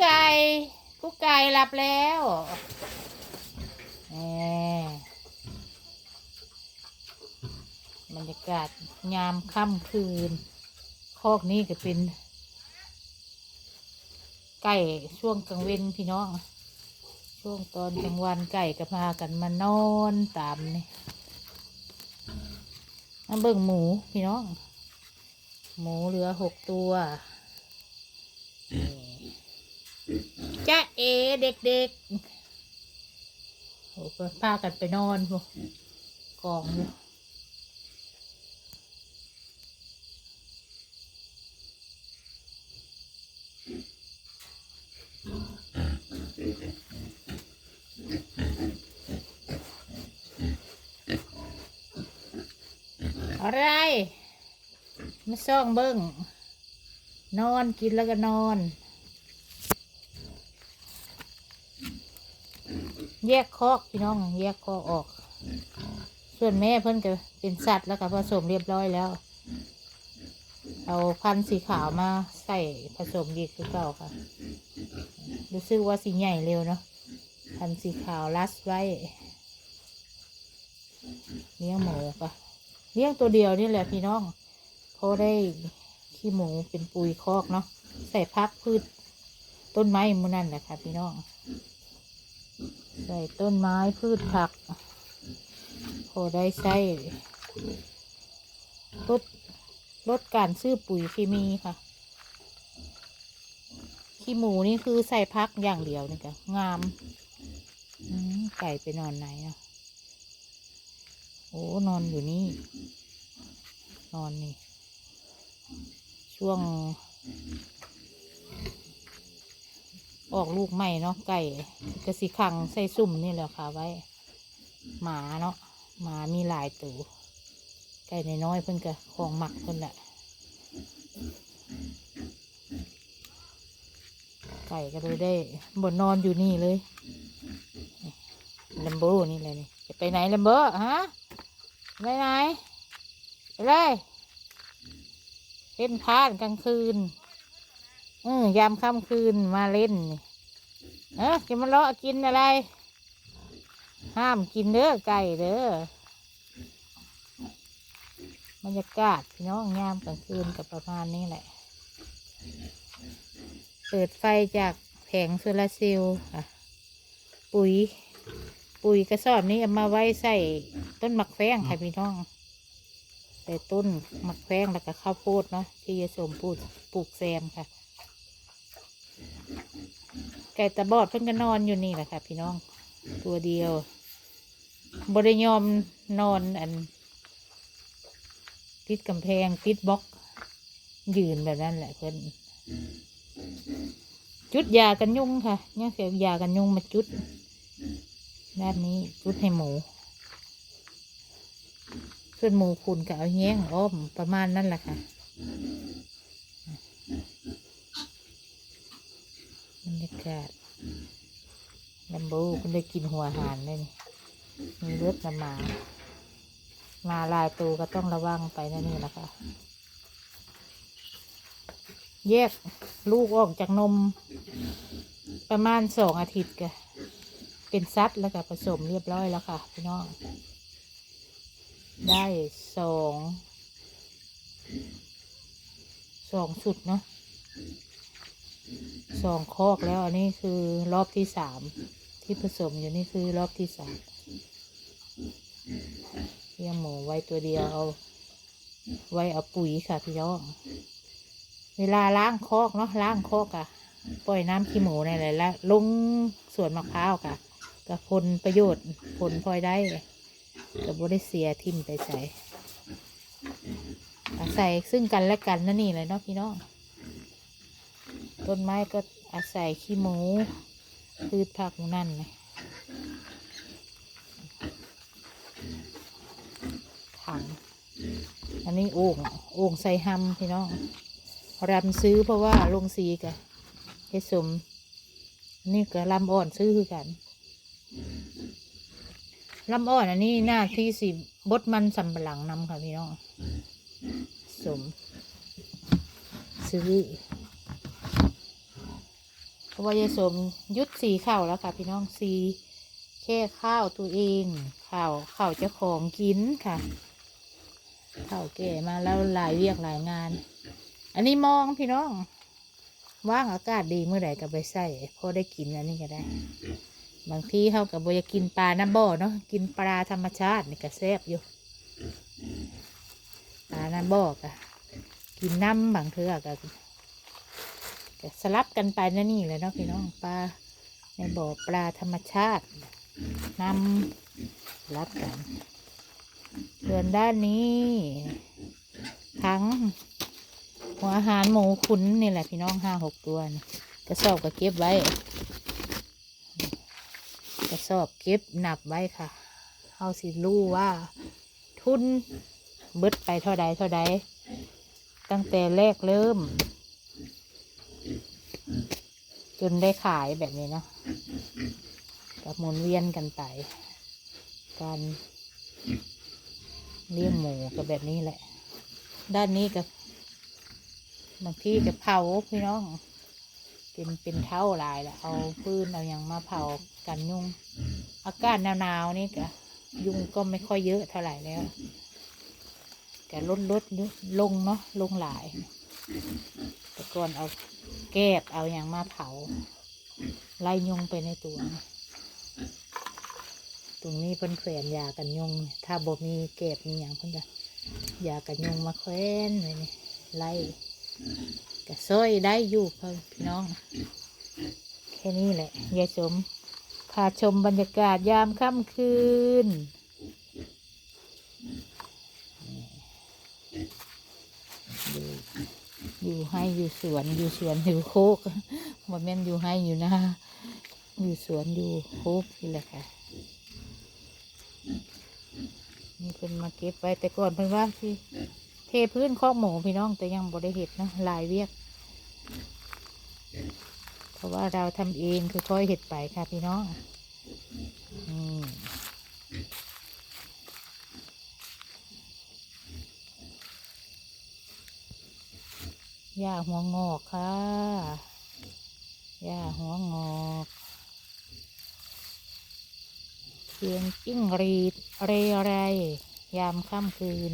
ไก่กุ๊กไก่หลับแล้วแหมบรรยากาศยามค่ำคืน คอกนี้ก็เป็นไก่ช่วงกลางเว้นพี่น้อง ช่วงตอนกลางวันไก่ก็พากันมานอนตามนี่มาเบิ่งหมูพี่น้อง หมูเหลือหกตัว จ้าเอเด็กๆโอ้ก็พากันไปนอนพวกกองอยู่อะไรมาซ่องเบิ้งนอนกินแล้วก็นอน แยกคอกพี่น้องแยกคอกออก ส่วนแม่เพิ่นก็เป็นสัตว์แล้วก็ผสมเรียบร้อยแล้ว เอาพันธุ์สีขาวมาใส่ผสมดีคือเก่าค่ะ รู้สึกว่าสีใหญ่เร็วเนาะพันธุ์สีขาวรัดไว้เลี้ยงหมูปะเลี้ยงตัวเดียวนี่แหละพี่น้องพอได้ขี้หมูเป็นปุ๋ยคอกเนาะใส่พักพืชต้นไม้หมูนั่นแหละค่ะพี่น้อง ใส่ต้นไม้พืชผักพอได้ใส่ลดลดการซื้อปุ๋ยเคมีค่ะ ขี้หมูนี่คือใส่พักอย่างเดียวนี่ค่ะงามมไก่ไปนอนไหนเนะโอ้นอนอยู่นี่ นอนนี่ ช่วง ออกลูกใหม่เนาะไก่กระสีขังใส่ซุ่มนี่แหละค่ะไว้ หมาเนาะหมามีหลายตัวไก่ในน้อยเพิ่นกะของหมักเพิ่นแหละไก่ก็เลยได้บนนอนอยู่นี่เลยลัมโบนี่เลยนี่จะไปไหนลัมโบฮะไปไหนไปเลยเล่นพานกลางคืน เออยามค่ำคืนมาเล่นนี่เออจะมาเลาะกินอะไร ห้ามกินเด้อไก่เด้อบรรยากาศพี่น้องยามกลางคืนกับประมาณนี้แหละ เปิดไฟจากแผงโซลาร์เซลล์ค่ะ ปุ๋ย ปุ๋ยกระสอบนี้เอามาไว้ใส่ต้นหมักแฟงค่ะพี่น้องใส่ต้นหมักแฟงแล้วก็ข้าวโพดเนาะที่ยายสมปลูกปลูกแซมค่ะ ก่ตาบอดเพิ่งก็นอนอยู่นี่แหละค่ะ พี่น้อง ตัวเดียวบริยอมนอนอัน ติดกำแพงติดบล็อก ยืนแบบนั้นแหละเพิ่นจุดยากันยุงค่ะเนี่ยเสียยากันยุงมาจุดด้านนี้จุดให้หมูส่วนหมูคุณก็เอาแย้งอ้อมประมาณนั่นแหละค่ะ รรยากาศลัมโบคุณได้กินหัวหานเลยนี่มีเลือดน้ำหมา มาลายตัวก็ต้องระวังไปนั่นนี่แหละค่ะแยกลูกออกจากนม ประมาณสองอาทิตย์กะเป็นซัดแล้วก็ผสมเรียบร้อยแล้วค่ะพี่น้อง ได้สองสองสุดเนาะ สองคอกแล้ว อันนี้คือรอบที่สามที่ผสมอยู่นี่คือรอบที่สามเลี้ยงหมูไว้ตัวเดียวเอาไว้เอาปุ๋ยค่ะพี่น้องเวลาล้างคอกเนาะล้างคอกอะปล่อยน้ำขี้หมูในอะไรแล้วลงสวนมะพร้าวค่ะกับผลประโยชน์ผลพลอยได้กับบริเสียทิมไปใส่อาศัยซึ่งกันและกันนั่นนี่เลยเนาะพี่น้อง ต้นไม้ก็อาศัยขี้หมูพืชผักนั่นเลยถัง อันนี้โอ่งโอ่งใส่หำพี่น้องรำซื้อเพราะว่าลงสีกะเฮสม นี่ก็ลำอ่อนซื้อคือกันลำอ่อนอันนี้หน้าที่สิบดมันสำปะหลังนำค่ะพี่น้องสมซื้อ ราะว่ายายสมยุดสีข้าวแล้วค่ะ พี่น้องสีแค่ข้าวตัวเองข้าวข้าวเจ้าของกินค่ะข้าวแก่มาแล้วหลายเวียกหลายงาน อันนี้มองพี่น้องว่างอากาศดีเมื่อไหร่ก็ไปใส่พอได้กินอันนี้ก็ได้ บางทีเขากับบอยกินปลาน้ำบ่อเนาะกินปลาธรรมชาตินี่ก็แซ่บอยู่ปลาน้ำบ่อกะกินน้ำบางเทือก็ ก็สลับกันไปนั่นนี่แหละเนาะพี่น้องปลาในบ่อปลาธรรมชาติน้ำสลับกันส่วนด้านนี้ทั้งหัวอาหารหมูขุนนี่แหละพี่น้องห้าหกตัวนี่กระสอบก็เก็บไว้ กระสอบเก็บหนับไว้ค่ะเอาสิรู้ว่าทุนเบิดไปเท่าใดเท่าใดตั้งแต่แรกเริ่ม จนได้ขายแบบนี้เนาะกับหมุนเวียนกันไป การเลี้ยงหมูกับแบบนี้แหละ ด้านนี้กับบางที่จะเผาพี่น้อง เป็นเป็นเท่าลายแล้วเอาปืนเอาอย่างมาเผากันยุง อากาศหนาวๆนี่ก็ยุงก็ไม่ค่อยเยอะเท่าไหร่แล้วแกลดลดลงเนาะลงหลาย แต่ก่อนเอาแก้บเอาอย่างมาเผา ไล่ยุงไปในตัว ตรงนี้เพิ่นแขวนยากันยุง ถ้าบ่มีแก้บมีอย่างเพิ่นจะยากันยุงมาแขวนไว้นี่ไล่ก็ซอยได้อยู่เพิ่นพี่น้อง แค่นี้แหละยายสมพาชมบรรยากาศยามค่ำคืน อยู่ อยู่ให้อยู่สวนอยู่สวนอยู่โคกว่แม่นอยู่ให้อยู่นะอยู่สวนอยู่โคกนี่แหละค่ะนี่เพิ่นมาเก็บไว้แต่ก่อนเพิ่นว่าที่เทพื้นคอกหมูพี่น้องแต่ยังบ่ได้เห็ดนะลายเวียก เพราะว่าเราทำเองคือค่อยเห็ดไปค่ะพี่น้อง หญ้าหัวงอกค่ะหญ้าหัวงอกเสียงจิ้งรีดเรไรยามค่ำคืน